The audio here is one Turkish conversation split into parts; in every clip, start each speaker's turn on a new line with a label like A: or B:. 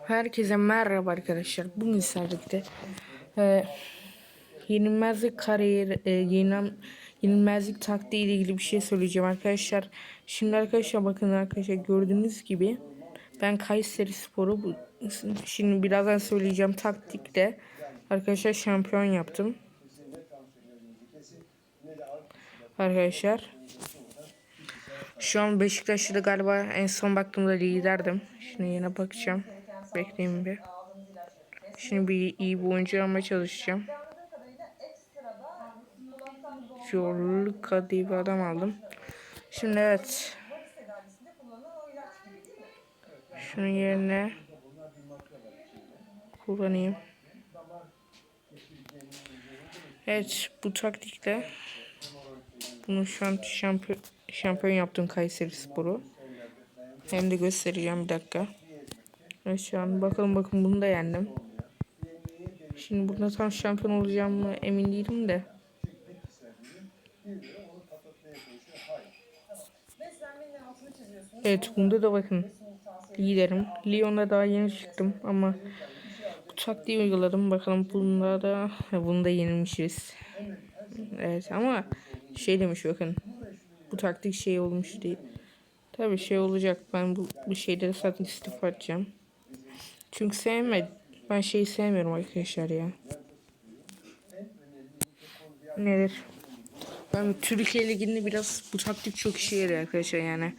A: Herkese merhaba arkadaşlar. Bugün sizlerle e, yenilmezlik kariyer, e, yenilem, yenilmezlik taktiği ile ilgili bir şey söyleyeceğim arkadaşlar. Şimdi arkadaşlar bakın arkadaşlar gördüğünüz gibi ben Kayseri Sporu bu, şimdi birazdan söyleyeceğim taktikle arkadaşlar şampiyon yaptım. Arkadaşlar şu an Beşiktaş'ta galiba en son baktığımda liderdim. Şimdi yine bakacağım. Bekleyin bir. Şimdi bir iyi bir oyuncu çalışacağım. Zorlu diye bir adam aldım. Şimdi evet. Şunun yerine kullanayım. Evet bu taktikle bunu şu an şampiyon, şampiyon yaptım Kayseri Sporu. Hem de göstereceğim bir dakika. Evet şu an bakalım bakın bunu da yendim. Şimdi burada tam şampiyon olacağım mı emin değilim de. Evet bunda da bakın liderim. Lyon'da daha yeni çıktım ama bu taktiği uyguladım. Bakalım bunda da bunu da yenilmişiz. Evet ama şey demiş bakın bu taktik şey olmuş değil. Tabii şey olacak ben bu, bu şeyleri zaten istifa edeceğim. Çünkü sevmedim. Ben şeyi sevmiyorum arkadaşlar ya. Nedir? Ben Türkiye Ligi'nde biraz bu taktik çok işe yarıyor arkadaşlar yani.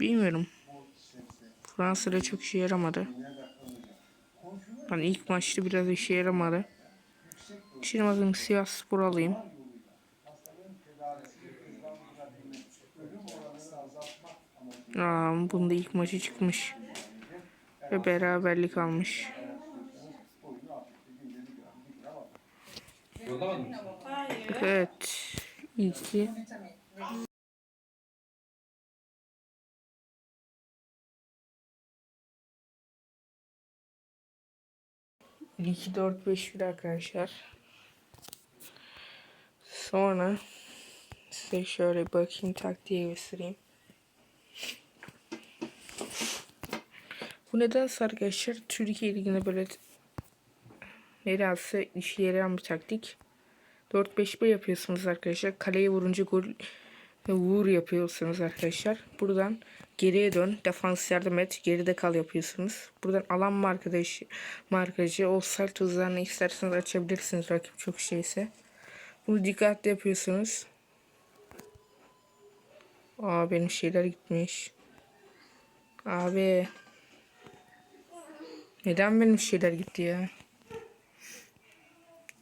A: Bilmiyorum. Fransa'da çok işe yaramadı. Hani ilk maçta biraz işe yaramadı. Şimdi bakın Sivas Spor alayım. Aa, bunda ilk maçı çıkmış. Ve beraberlik almış. Evet. İyisi. İki, dört, beş bir arkadaşlar. Sonra size şöyle bakayım taktiği göstereyim. Bu nedense arkadaşlar Türkiye Ligi'nde böyle nedense işe yarayan bir taktik. 4-5-1 yapıyorsunuz arkadaşlar. Kaleye vurunca gol vur yapıyorsunuz arkadaşlar. Buradan geriye dön. Defans yardım et. Geride kal yapıyorsunuz. Buradan alan markadaş markacı o sert hızlarını isterseniz açabilirsiniz rakip çok şeyse. Bunu dikkatli yapıyorsunuz. Aa benim şeyler gitmiş. Abi. Neden benim şeyler gitti ya?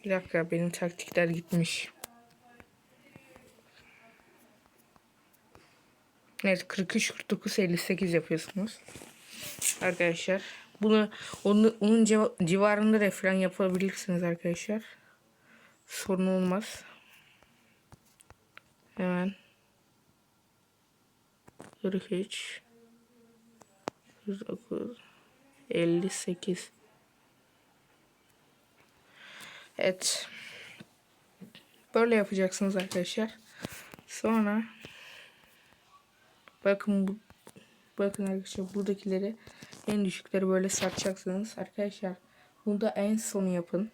A: Bir dakika benim taktikler gitmiş. Evet 43 49 58 yapıyorsunuz. Arkadaşlar bunu onu, onun civarında refren yapabilirsiniz arkadaşlar. Sorun olmaz. Hemen 43 49 58 Evet. Böyle yapacaksınız arkadaşlar. Sonra bakın bu bakın arkadaşlar buradakileri en düşükleri böyle satacaksınız. Arkadaşlar bunu da en son yapın.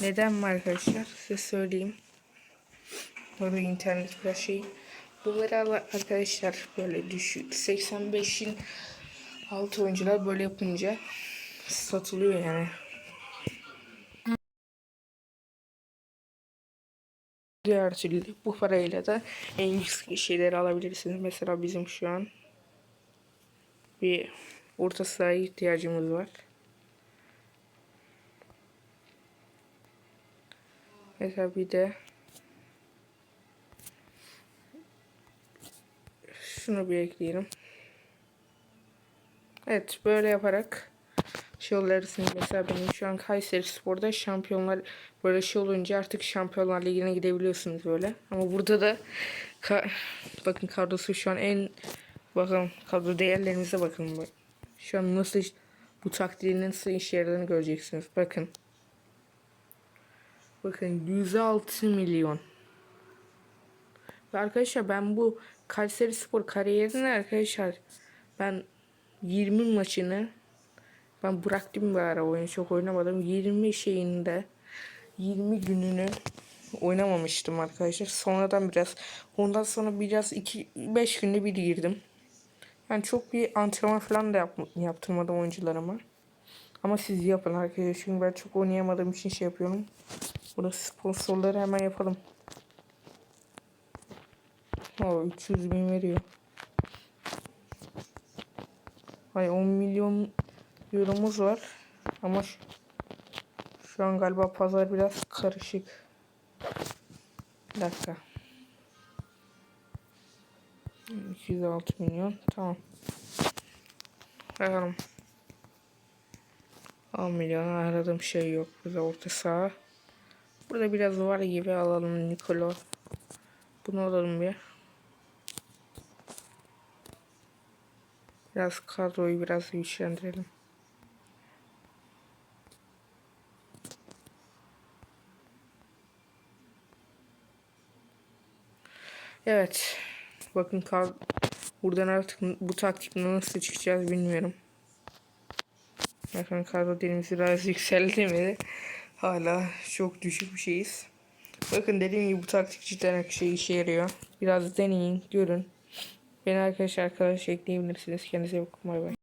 A: Neden mi arkadaşlar? Size söyleyeyim. Burada internet biraz şey. Bunları arkadaşlar böyle düşük. 85'in alt oyuncular böyle yapınca satılıyor yani. Diğer türlü bu parayla da en yüksek şeyleri alabilirsiniz. Mesela bizim şu an bir orta sahaya ihtiyacımız var. Mesela bir de şunu bir ekleyelim. Evet böyle yaparak şey olursınız. Mesela benim şu an Kayseri Spor'da şampiyonlar böyle şey olunca artık şampiyonlar ligine gidebiliyorsunuz böyle. Ama burada da ka bakın kadrosu şu an en bakın kadro değerlerinize bakın. Şu an nasıl bu taktiğinin nasıl işe yaradığını göreceksiniz. Bakın. Bakın 106 milyon. Ve arkadaşlar ben bu Kayseri Spor kariyerine arkadaşlar ben 20 maçını Ben bıraktım bir ara oyunu çok oynamadım. 20 şeyinde 20 gününü oynamamıştım arkadaşlar. Sonradan biraz ondan sonra biraz 2 5 günde bir girdim. Yani çok bir antrenman falan da yap, yaptırmadım oyuncularıma. Ama siz yapın arkadaşlar. Çünkü ben çok oynayamadığım için şey yapıyorum. Burada sponsorları hemen yapalım. O 300 bin veriyor. Hay 10 milyon euromuz var. Ama şu, şu an galiba pazar biraz karışık. Bir dakika. 206 milyon. Tamam. Bakalım. 10 milyon aradığım şey yok. Burada orta saha. Burada biraz var gibi alalım Nikolo. Bunu alalım bir. Biraz kadroyu biraz güçlendirelim. Evet. Bakın kal buradan artık bu taktikle nasıl çıkacağız bilmiyorum. Bakın kadro dilimiz biraz yükseldi mi? Hala çok düşük bir şeyiz. Bakın dediğim gibi bu taktik cidden şey işe yarıyor. Biraz deneyin, görün. Beni arkadaşlar arkadaş ekleyebilirsiniz. Kendinize bakın. Bay bay.